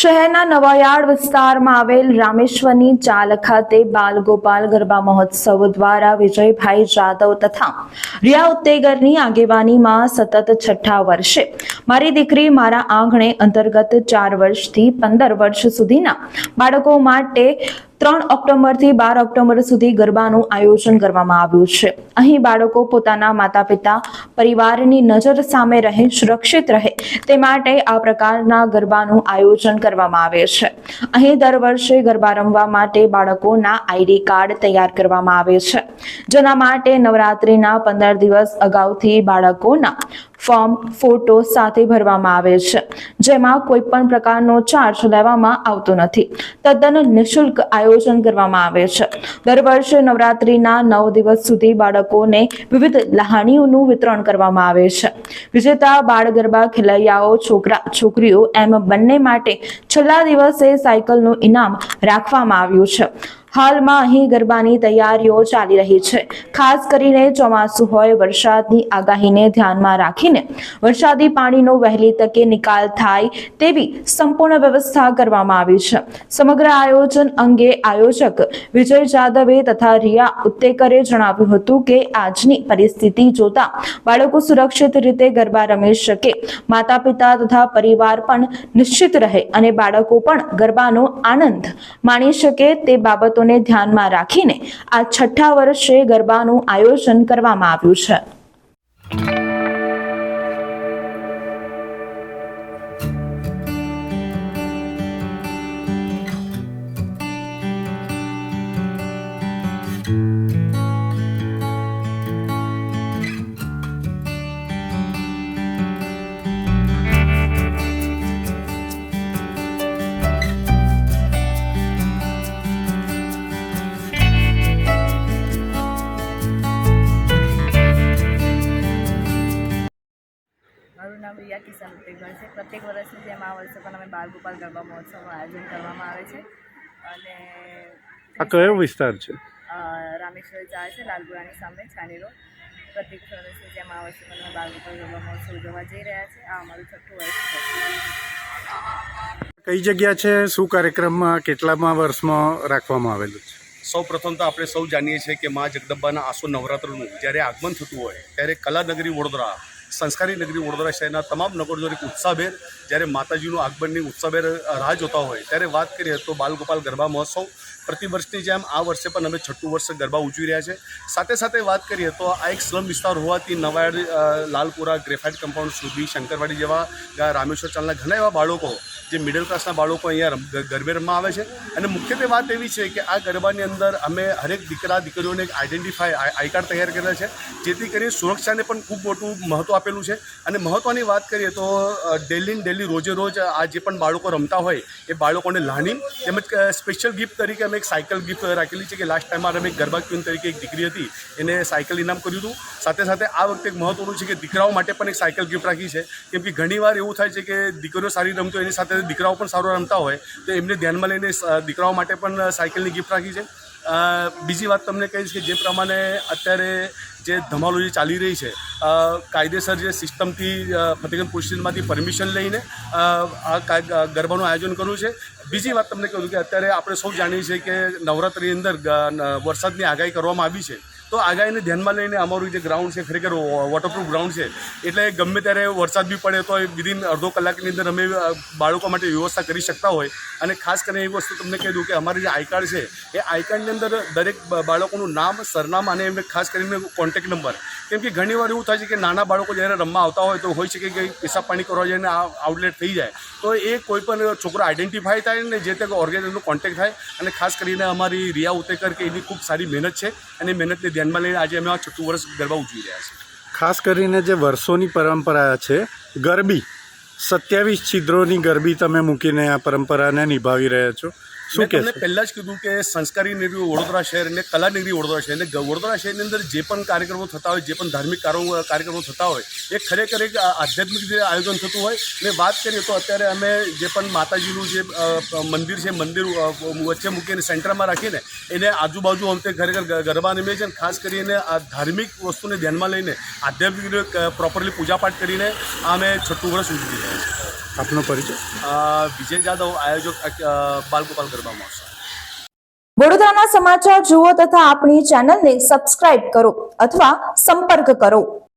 શહેરના નવાયાર્ડ વિસ્તારમાં આવેલ રામેશ્વરની ચાલ ખાતે બાલગોપાલ ગરબા મહોત્સવ દ્વારા વિજયભાઈ જાદવ તથા રિયા ઉત્તેગરની આગેવાનીમાં સતત છઠ્ઠા વર્ષે, મારી દીકરી, મારા આંગણે અંતર્ગત ચાર વર્ષથી પંદર વર્ષ સુધીના બાળકો માટે ત્રણ ઓક્ટોબરથી બાર ઓક્ટોબર સુધી ગરબાનું આયોજન કરવામાં આવ્યું છે. અહીં બાળકો પોતાના માતા પિતા પરિવારની નજર સામે રહે, સુરક્ષિત રહે, તે માટે આ પ્રકારના ગરબાનું આયોજન કરવામાં આવે છે. અહીં દર વર્ષે ગરબા રમવા માટે બાળકોના આઈડી કાર્ડ તૈયાર કરવામાં આવે છે. જેના માટે નવરાત્રિના પંદર દિવસ અગાઉથી બાળકોના ફોર્મ, ફોટો સાથે ભરવામાં આવે છે. જેમાં કોઈ પણ પ્રકારનો ચાર્જ લેવામાં આવતો નથી. તદ્દન નિઃશુલ્ક આયોજન કરવામાં આવે છે. દર વર્ષે નવરાત્રીના નવ દિવસ સુધી બાળકોને વિવિધ લહાણીઓનું વિતરણ કરવામાં આવે છે. વિજેતા બાળ ગરબા ખેલૈયાઓ, છોકરા, છોકરીઓ એમ બંને માટે છેલ્લા દિવસે સાયકલનું ઇનામ રાખવામાં આવ્યું છે. હાલમાં અહીં ગરબાની તૈયારીઓ ચાલી રહી છે. ખાસ કરીને ચોમાસું હોય, વરસાદની આગાહીને ધ્યાનમાં રાખીને વરસાદી પાણીનો વહેલી તકે નિકાલ થાય તેવી સંપૂર્ણ વ્યવસ્થા કરવામાં આવી છે. સમગ્ર આયોજન અંગે આયોજક વિજય જાદવે તથા રિયા ઉત્તેકરે જણાવ્યું હતું કે આજની પરિસ્થિતિ જોતા બાળકો સુરક્ષિત રીતે ગરબા રમી શકે માતા પિતા તથા પરિવાર પણ નિશ્ચિત રહે અને બાળકો પણ ગરબાનો આનંદ માણી શકે તે બાબતોને ધ્યાનમાં રાખીને આ છઠ્ઠા વર્ષે ગરબાનું આયોજન કરવામાં આવ્યું છે. મારું નામ રિયા કિશન ઉત્તેગર છે. પ્રત્યેક વર્ષની જેમ આ વર્ષે પણ અમે બાલગોપાલ ગરબા મહોત્સવનું આયોજન કરવામાં આવે છે. અને આ કયો વિસ્તાર છે? રામેશ્વર ચાર છે લાલપુરાની સામે છાની રોડ. પ્રત્યેક વર્ષની જેમ આ વર્ષે પણ અમે બાલગોપાલ ગરબા મહોત્સવ ઉજવવા જઈ રહ્યા છે. આ અમારું છઠ્ઠું વર્ષ છે. કઈ જગ્યા છે? શું કાર્યક્રમમાં કેટલામાં વર્ષમાં રાખવામાં આવેલું છે? સૌ પ્રથમ તો આપણે સૌ જાણીએ છીએ કે મા જગદંબાના આસો નવરાત્રનું જ્યારે આગમન થતું હોય ત્યારે કલાનગરી વડોદરા સંસ્કારી નગરી વડોદરા શહેરના તમામ નગરજનો ઉત્સાહભેર જ્યારે માતાજીનું આગમનની ઉત્સાહભેર રાહ જોતા હોય ત્યારે વાત કરીએ તો બાલગોપાલ ગરબા મહોત્સવ પ્રતિવર્ષની જેમ આ વર્ષે પણ અમે છઠ્ઠું વર્ષ ગરબા ઉજવી રહ્યા છે. સાથે સાથે વાત કરીએ તો આ એક સ્લમ વિસ્તાર હોવાથી નવાડ લાલપુરા ગ્રેફાઇટ કમ્પાઉન્ડ સુધી શંકરવાડી જેવા રામેશ્વર ચાલના ઘણા એવા બાળકો જે મિડલ ક્લાસના બાળકો અહીંયા ગરબે રમવા આવે છે. અને મુખ્યત્વે વાત એવી છે કે આ ગરબાની અંદર અમે હરેક દીકરા, દીકરીઓને એક આઈડેન્ટિફાઈ આઈ કાર્ડ તૈયાર કરેલા છે, જેથી કરીને સુરક્ષાને પણ ખૂબ મોટું મહત્ત્વ આપેલું છે. અને મહત્ત્વની વાત કરીએ તો ડેલી ડેલી રોજે રોજ આ જે પણ બાળકો રમતા હોય એ બાળકોને લાણી તેમજ સ્પેશિયલ ગિફ્ટ તરીકે અમે એક સાયકલ ગિફ્ટ રાખેલી છે કે લાસ્ટ ટાઈમમાં અમે ગરબા ક્વીન તરીકે એક દીકરી હતી, એને સાયકલ ઇનામ કર્યું હતું. સાથે સાથે આ વખતે એક મહત્વનું છે કે દીકરાઓ માટે પણ એક સાયકલ ગિફ્ટ રાખી છે. કેમ કે ઘણીવાર એવું થાય છે કે દીકરીઓ સારી રમતો એની સાથે દીકરાઓ પણ સારું રમતા હોય, તો એમને ધ્યાનમાં લઈને દીકરાઓ માટે પણ સાયકલની ગિફ્ટ રાખી છે. બીજી વાત તમને કહીશ કે જે પ્રમાણે અત્યારે જે ધમાલો જે ચાલી રહી છે કાયદેસર જે સિસ્ટમથી ફતેગંજ પોલીસ પરમિશન લઈને આ ગરબાનું આયોજન કર્યું છે. બીજી વાત તમને કહું કે અત્યારે આપણે સૌ જાણીએ છીએ કે નવરાત્રિની અંદર વરસાદની આગાહી કરવામાં આવી છે. તો આગાહીને ધ્યાનમાં લઈને અમારું જે ગ્રાઉન્ડ છે, ખરેખર વોટરપ્રૂફ ગ્રાઉન્ડ છે, એટલે ગમે ત્યારે વરસાદ બી પડે તો વિધિન અડધો કલાકની અંદર અમે બાળકો માટે વ્યવસ્થા કરી શકતા હોય. અને ખાસ કરીને એવી વસ્તુ તમને કહી દઉં કે અમારી જે આઈ કાર્ડ છે, એ આઈ કાર્ડની અંદર દરેક બાળકોનું નામ, સરનામ અને એમને ખાસ કરીને કોન્ટેક્ટ નંબર કેમ કે ઘણીવાર એવું થાય છે કે નાના બાળકો જ્યારે રમવા આવતા હોય તો હોઈ શકે કે પેશાબ પાણી કરવા જઈને આઉટલેટ થઈ જાય. તો એ કોઈ પણ છોકરો આઈડેન્ટિફાય થાય ને જે તે ઓર્ગેનાઇઝરનો કોન્ટેક્ટ થાય. અને ખાસ કરીને અમારી રિયા ઉતેકર કે એની ખૂબ સારી મહેનત છે અને મહેનતને ધ્યાનમાં લઈને આજે અમે આ છઠ્ઠું વર્ષ ગરબા ઉજવી રહ્યા છીએ. ખાસ કરીને જે વર્ષોની પરંપરા છે, ગરબી, સત્યાવીસ છિદ્રોની ગરબી તમે મૂકીને આ પરંપરાને નિભાવી રહ્યા છો. શું મેં તમને પહેલાં જ કીધું કે સંસ્કારી નગરી વડોદરા શહેર અને કલા નગરી વડોદરા શહેર. અને ગ- વડોદરા શહેરની અંદર જે પણ કાર્યક્રમો થતા હોય જે પણ ધાર્મિક કાર્યક્રમો થતા હોય એ ખરેખર એક આધ્યાત્મિક રીતે આયોજન થતું હોય. ને વાત કરીએ તો અત્યારે અમે જે પણ માતાજીનું જે મંદિર છે મંદિર વચ્ચે મૂકીને સેન્ટરમાં રાખીને એને આજુબાજુ અમે ખરેખર ગરબા નિમે છે ખાસ કરીને આ ધાર્મિક વસ્તુને ધ્યાનમાં લઈને આધ્યાત્મિક પ્રોપરલી પૂજાપાઠ કરીને અમે છઠ્ઠું વર્ષ ઉજવી રહ્યા છીએ. આપનો પરિચય? વિજય જાદવ આયોજક બાલગોપાલ ગરબા મહોત્સવ. વડોદરાના સમાચાર જુઓ તથા આપણી ચેનલને સબસ્ક્રાઇબ કરો અથવા સંપર્ક કરો.